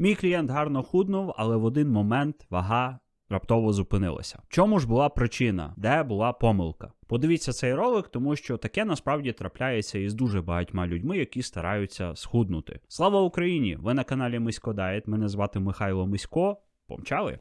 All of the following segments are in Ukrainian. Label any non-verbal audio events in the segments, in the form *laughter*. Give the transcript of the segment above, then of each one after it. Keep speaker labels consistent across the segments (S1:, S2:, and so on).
S1: Мій клієнт гарно худнув, але в один момент вага раптово зупинилася. В чому ж була причина, де була помилка? Подивіться цей ролик, тому що таке насправді трапляється із дуже багатьма людьми, які стараються схуднути. Слава Україні! Ви на каналі Мисько Дайет. Мене звати Михайло Мисько. Помчали!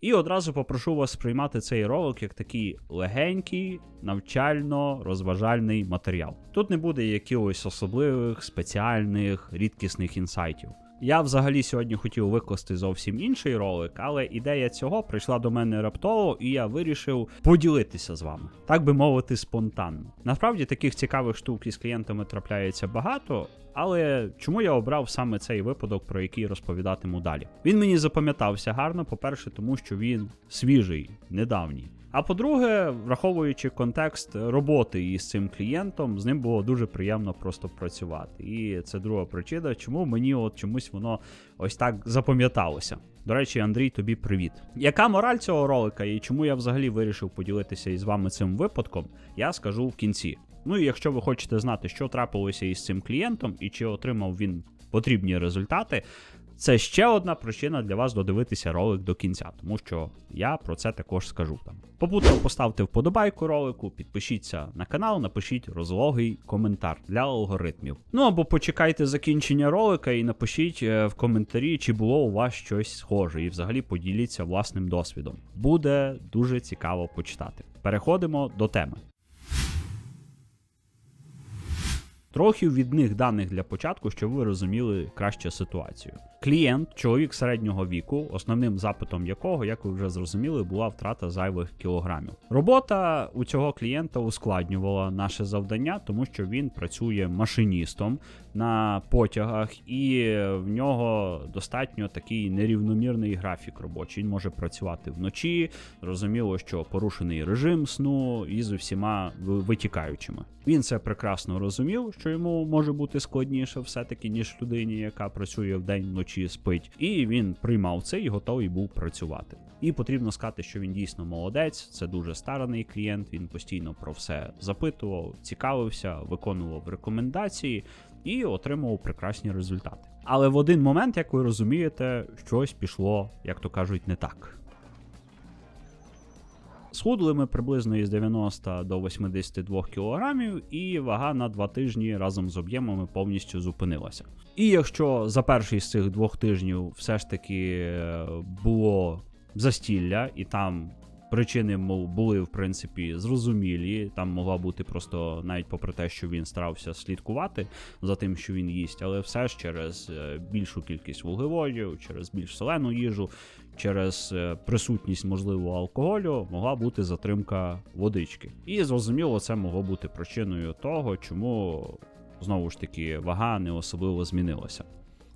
S1: І одразу попрошу вас сприймати цей ролик як такий легенький, навчально-розважальний матеріал. Тут не буде якихось особливих, спеціальних, рідкісних інсайтів. Я взагалі сьогодні хотів викласти зовсім інший ролик, але ідея цього прийшла до мене раптово, і я вирішив поділитися з вами, так би мовити, спонтанно. Насправді таких цікавих штук із клієнтами трапляється багато, але чому я обрав саме цей випадок, про який розповідатиму далі? Він мені запам'ятався гарно, по-перше, тому що він свіжий, недавній. А по-друге, враховуючи контекст роботи із цим клієнтом, з ним було дуже приємно просто працювати. І це друга причина, чому мені от чомусь воно ось так запам'яталося. До речі, Андрій, тобі привіт. Яка мораль цього ролика і чому я взагалі вирішив поділитися із вами цим випадком, я скажу в кінці. Ну і якщо ви хочете знати, що трапилося із цим клієнтом і чи отримав він потрібні результати, це ще одна причина для вас додивитися ролик до кінця, тому що я про це також скажу там. Попутно поставте вподобайку ролику, підпишіться на канал, напишіть розлогий коментар для алгоритмів. Ну або почекайте закінчення ролика і напишіть е, в коментарі, чи було у вас щось схоже, і взагалі поділіться власним досвідом. Буде дуже цікаво почитати. Переходимо до теми. Трохи від них даних для початку, щоб ви розуміли краще ситуацію. Клієнт, чоловік середнього віку, основним запитом якого, як ви вже зрозуміли, була втрата зайвих кілограмів. Робота у цього клієнта ускладнювала наше завдання, тому що він працює машиністом на потягах, і в нього достатньо такий нерівномірний графік робочий. Він може працювати вночі. Зрозуміло, що порушений режим сну і з усіма витікаючими. Він це прекрасно розумів, що йому може бути складніше, все-таки ніж людині, яка працює в день вночі спить. І він приймав це і готовий був працювати. І потрібно сказати, що він дійсно молодець, це дуже стараний клієнт. Він постійно про все запитував, цікавився, виконував рекомендації і отримував прекрасні результати. Але в один момент, як ви розумієте, щось пішло, як то кажуть, не так. Схудли ми приблизно із 90 до 82 кілограмів, і вага на два тижні разом з об'ємами повністю зупинилася. І якщо за перший з цих двох тижнів все ж таки е, було застілля, і там причини мов, були в принципі зрозумілі, там могла бути просто навіть попри те, що він старався слідкувати за тим, що він їсть, але все ж через е, більшу кількість вуглеводів, через більш солену їжу, через е, присутність можливо алкоголю могла бути затримка водички. І зрозуміло, це могло бути причиною того, чому знову ж таки вага не особливо змінилася.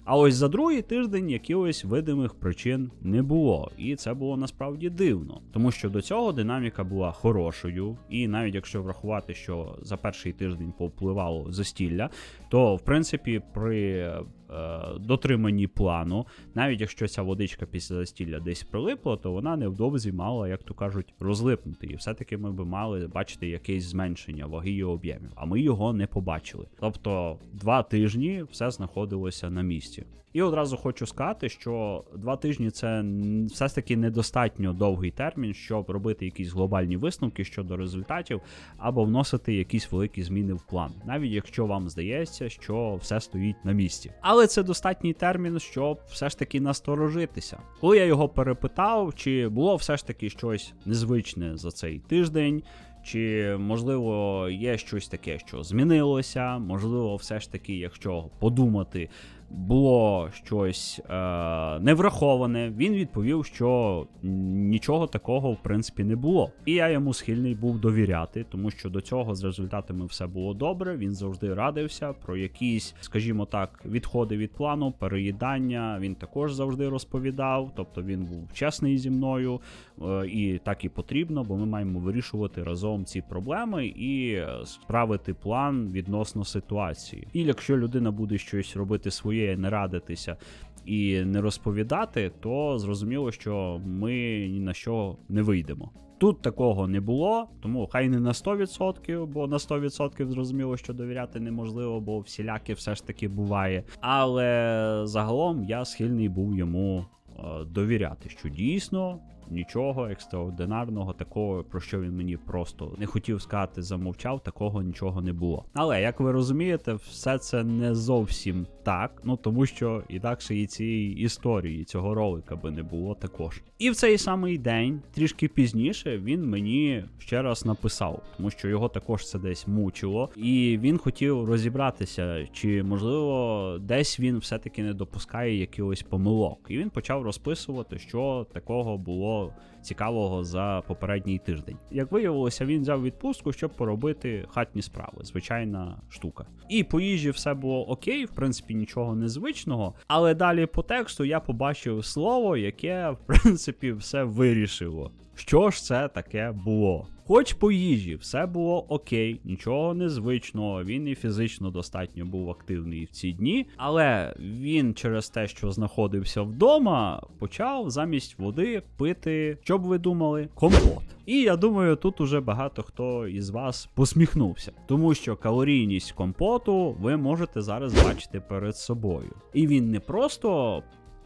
S1: А ось за другий тиждень якихось видимих причин не було, і це було насправді дивно, тому що до цього динаміка була хорошою, і навіть якщо врахувати, що за перший тиждень повпливало застілля, то в принципі при дотриманні плану, навіть якщо ця водичка після застілля десь прилипла, то вона невдовзі мала, як то кажуть, розлипнути. І все-таки ми би мали бачити якесь зменшення ваги і об'ємів, а ми його не побачили. Тобто два тижні все знаходилося на місці. І одразу хочу сказати, що два тижні це все ж таки недостатньо довгий термін, щоб робити якісь глобальні висновки щодо результатів або вносити якісь великі зміни в план, навіть якщо вам здається, що все стоїть на місці. Але це достатній термін, щоб все ж таки насторожитися. Коли я його перепитав, чи було все ж таки щось незвичне за цей тиждень. Чи можливо є щось таке, що змінилося? Можливо, все ж таки, якщо подумати, було щось е, невраховане, він відповів, що нічого такого в принципі не було. І я йому схильний був довіряти, тому що до цього з результатами все було добре. Він завжди радився про якісь, скажімо так, відходи від плану, переїдання. Він також завжди розповідав. Тобто він був чесний зі мною, е, і так і потрібно, бо ми маємо вирішувати разом ці проблеми і справити план відносно ситуації. І якщо людина буде щось робити своє не радитися і не розповідати, то зрозуміло, що ми ні на що не вийдемо. Тут такого не було, тому хай не на 100%, бо на 100% зрозуміло, що довіряти неможливо, бо всіляки все ж таки буває. Але загалом я схильний був йому е, довіряти, що дійсно нічого екстраординарного, такого, про що він мені просто не хотів сказати, замовчав, такого нічого не було. Але як ви розумієте, все це не зовсім так, ну тому що інакше і цієї історії цього ролика би не було також. І в цей самий день, трішки пізніше, він мені ще раз написав, тому що його також це десь мучило, і він хотів розібратися, чи можливо десь він все-таки не допускає якихось помилок. І він почав розписувати, що такого було цікавого за попередній тиждень. Як виявилося, він взяв відпустку, щоб поробити хатні справи. Звичайна штука. І по їжі все було окей, в принципі, нічого незвичного. Але далі по тексту я побачив слово, яке в принципі все вирішило. Що ж це таке було? Хоч по їжі все було окей, нічого незвичного, він і фізично достатньо був активний в ці дні, але він через те, що знаходився вдома, почав замість води пити, що б ви думали, компот. І я думаю, тут уже багато хто із вас посміхнувся, тому що калорійність компоту ви можете зараз бачити перед собою. І він не просто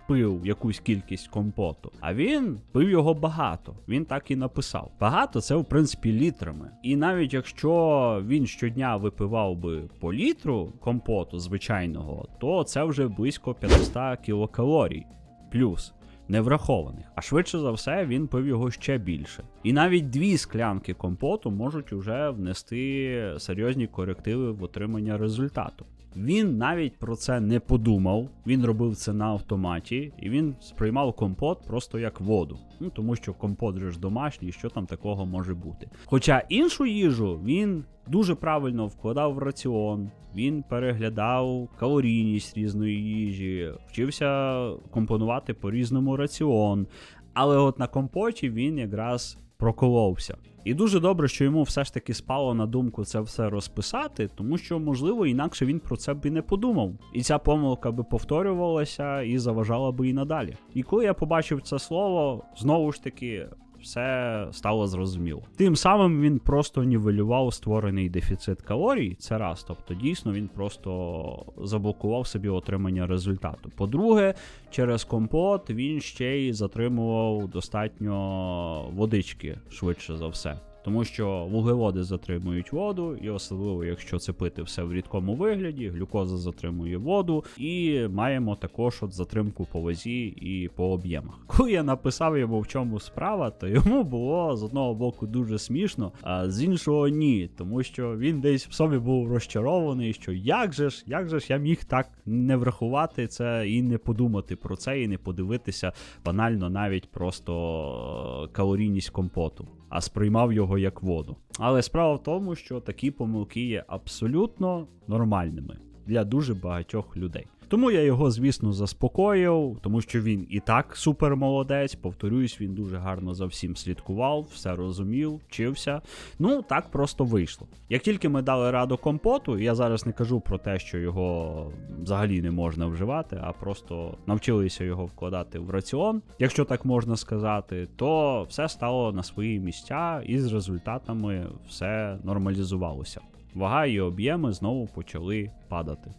S1: пив якусь кількість компоту, а він пив його багато. Він так і написав. Багато це в принципі літрами. І навіть якщо він щодня випивав би по літру компоту звичайного, то це вже близько 500 кілокалорій. Плюс. Неврахованих, а швидше за все він пив його ще більше. І навіть дві склянки компоту можуть уже внести серйозні корективи в отримання результату. Він навіть про це не подумав. Він робив це на автоматі, і він сприймав компот просто як воду. Ну тому що компот же ж домашній, що там такого може бути. Хоча іншу їжу він дуже правильно вкладав в раціон, він переглядав калорійність різної їжі, вчився компонувати по різному раціон. Але от на компоті він якраз проколовся. І дуже добре, що йому все ж таки спало на думку це все розписати, тому що, можливо, інакше він про це б і не подумав. І ця помилка би повторювалася і заважала би і надалі. І коли я побачив це слово, знову ж таки. Все стало зрозуміло. Тим самим він просто нівелював створений дефіцит калорій. Це раз. Тобто, дійсно, він просто заблокував собі отримання результату. По-друге, через компот він ще й затримував достатньо водички швидше за все. Тому що вуглеводи затримують воду, і особливо, якщо це пити все в рідкому вигляді, глюкоза затримує воду, і маємо також от затримку по вазі і по об'ємах. *laughs* Коли я написав йому в чому справа, то йому було з одного боку дуже смішно, а з іншого ні, тому що він десь в собі був розчарований, що як же ж, як же ж я міг так не врахувати це і не подумати про це, і не подивитися банально навіть просто калорійність компоту а сприймав його як воду. Але справа в тому, що такі помилки є абсолютно нормальними для дуже багатьох людей. Тому я його, звісно, заспокоїв, тому що він і так супер молодець. Повторюсь, він дуже гарно за всім слідкував, все розумів, вчився. Ну так просто вийшло. Як тільки ми дали раду компоту, я зараз не кажу про те, що його взагалі не можна вживати, а просто навчилися його вкладати в раціон, якщо так можна сказати, то все стало на свої місця, і з результатами все нормалізувалося. Вага і об'єми знову почали падати.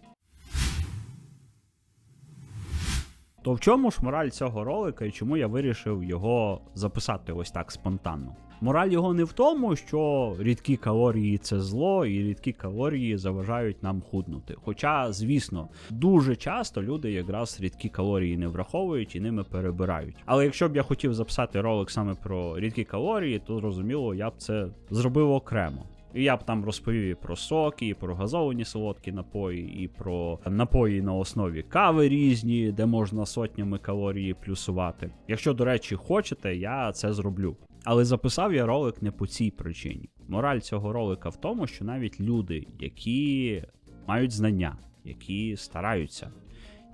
S1: То в чому ж мораль цього ролика і чому я вирішив його записати ось так спонтанно? Мораль його не в тому, що рідкі калорії це зло, і рідкі калорії заважають нам худнути. Хоча, звісно, дуже часто люди якраз рідкі калорії не враховують і ними перебирають. Але якщо б я хотів записати ролик саме про рідкі калорії, то зрозуміло, я б це зробив окремо. І я б там розповів і про соки, і про газовані солодкі напої, і про напої на основі кави різні, де можна сотнями калорії плюсувати. Якщо, до речі, хочете, я це зроблю. Але записав я ролик не по цій причині. Мораль цього ролика в тому, що навіть люди, які мають знання, які стараються,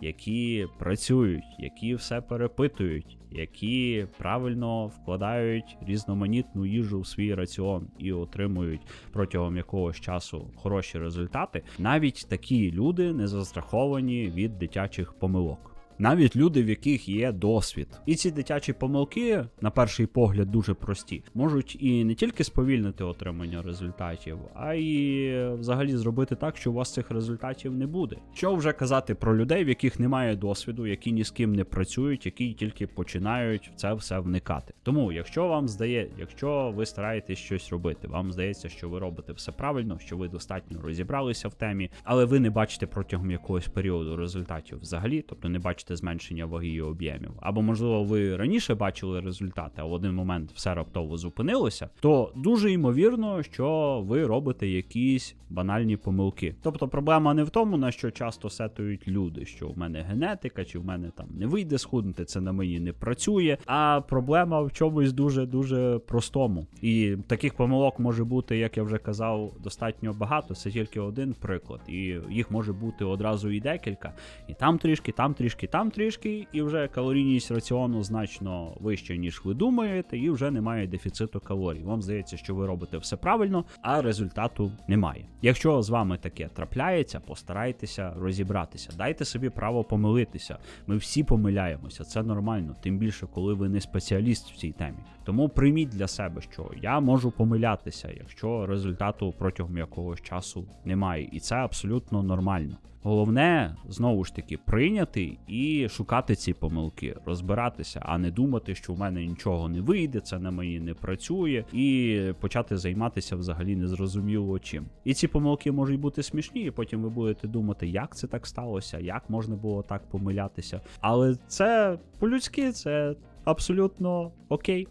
S1: які працюють, які все перепитують, які правильно вкладають різноманітну їжу в свій раціон і отримують протягом якогось часу хороші результати. Навіть такі люди не застраховані від дитячих помилок. Навіть люди, в яких є досвід, і ці дитячі помилки, на перший погляд, дуже прості, можуть і не тільки сповільнити отримання результатів, а й взагалі зробити так, що у вас цих результатів не буде. Що вже казати про людей, в яких немає досвіду, які ні з ким не працюють, які тільки починають в це все вникати. Тому, якщо вам здає, якщо ви стараєтесь щось робити, вам здається, що ви робите все правильно, що ви достатньо розібралися в темі, але ви не бачите протягом якогось періоду результатів взагалі, тобто не бачите зменшення ваги і об'ємів, або можливо ви раніше бачили результати, а в один момент все раптово зупинилося, то дуже ймовірно, що ви робите якісь банальні помилки. Тобто проблема не в тому, на що часто сетують люди, що в мене генетика, чи в мене там не вийде схуднути, це на мені не працює. А проблема в чомусь дуже дуже простому. І таких помилок може бути, як я вже казав, достатньо багато. Це тільки один приклад, і їх може бути одразу і декілька. І там трішки, там трішки, там трішки, і вже калорійність раціону значно вища, ніж ви думаєте, і вже немає дефіциту калорій. Вам здається, що ви робите все правильно, а результату немає. Якщо з вами таке трапляється, постарайтеся розібратися. Дайте собі право помилитися. Ми всі помиляємося, це нормально, тим більше, коли ви не спеціаліст в цій темі. Тому прийміть для себе, що я можу помилятися, якщо результату протягом якогось часу немає, і це абсолютно нормально. Головне знову ж таки прийняти і шукати ці помилки, розбиратися, а не думати, що в мене нічого не вийде, це на мені не працює, і почати займатися взагалі незрозуміло чим. І ці помилки можуть бути смішні, і потім ви будете думати, як це так сталося, як можна було так помилятися. Але це по-людськи, це абсолютно окей.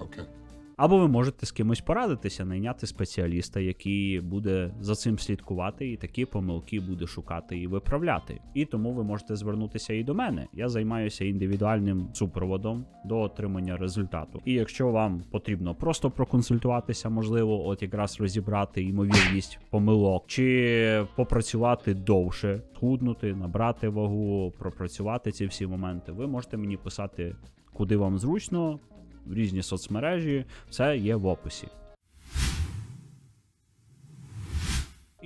S2: Okay.
S1: Або ви можете з кимось порадитися, найняти спеціаліста, який буде за цим слідкувати, і такі помилки буде шукати і виправляти. І тому ви можете звернутися і до мене. Я займаюся індивідуальним супроводом до отримання результату. І якщо вам потрібно просто проконсультуватися, можливо, от якраз розібрати ймовірність помилок, чи попрацювати довше, схуднути, набрати вагу, пропрацювати ці всі моменти, ви можете мені писати, куди вам зручно різні соцмережі, все є в описі.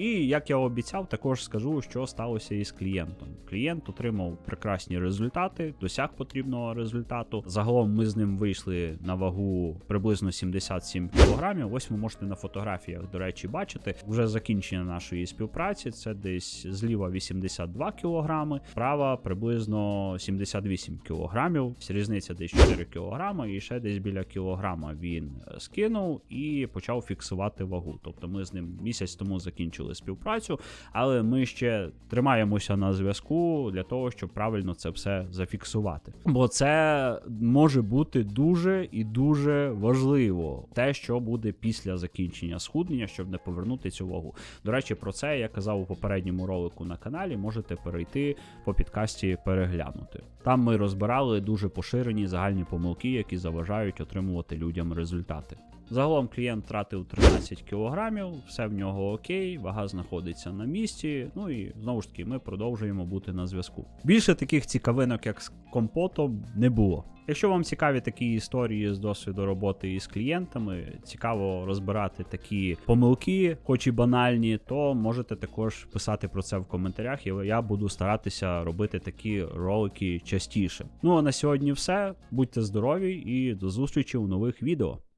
S1: І як я обіцяв, також скажу, що сталося із клієнтом. Клієнт отримав прекрасні результати, досяг потрібного результату. Загалом ми з ним вийшли на вагу приблизно 77 кг. Ось ви можете на фотографіях, до речі, бачити. Вже закінчення нашої співпраці. Це десь зліва 82 кг, права приблизно 78 кг. Різниця десь 4 кг, і ще десь біля кілограма він е, скинув і почав фіксувати вагу. Тобто ми з ним місяць тому закінчили співпрацю, але ми ще тримаємося на зв'язку для того, щоб правильно це все зафіксувати. Бо це може бути дуже і дуже важливо, те, що буде після закінчення схуднення, щоб не повернути цю вагу. До речі, про це я казав у попередньому ролику на каналі. Можете перейти по підкасті переглянути. Там ми розбирали дуже поширені загальні помилки, які заважають отримувати людям результати. Загалом клієнт втратив 13 кілограмів, все в нього окей, вага знаходиться на місці. Ну і знову ж таки, ми продовжуємо бути на зв'язку. Більше таких цікавинок, як з компотом, не було. Якщо вам цікаві такі історії з досвіду роботи із клієнтами, цікаво розбирати такі помилки, хоч і банальні, то можете також писати про це в коментарях, і я буду старатися робити такі ролики частіше. Ну а на сьогодні все. Будьте здорові і до зустрічі у нових відео.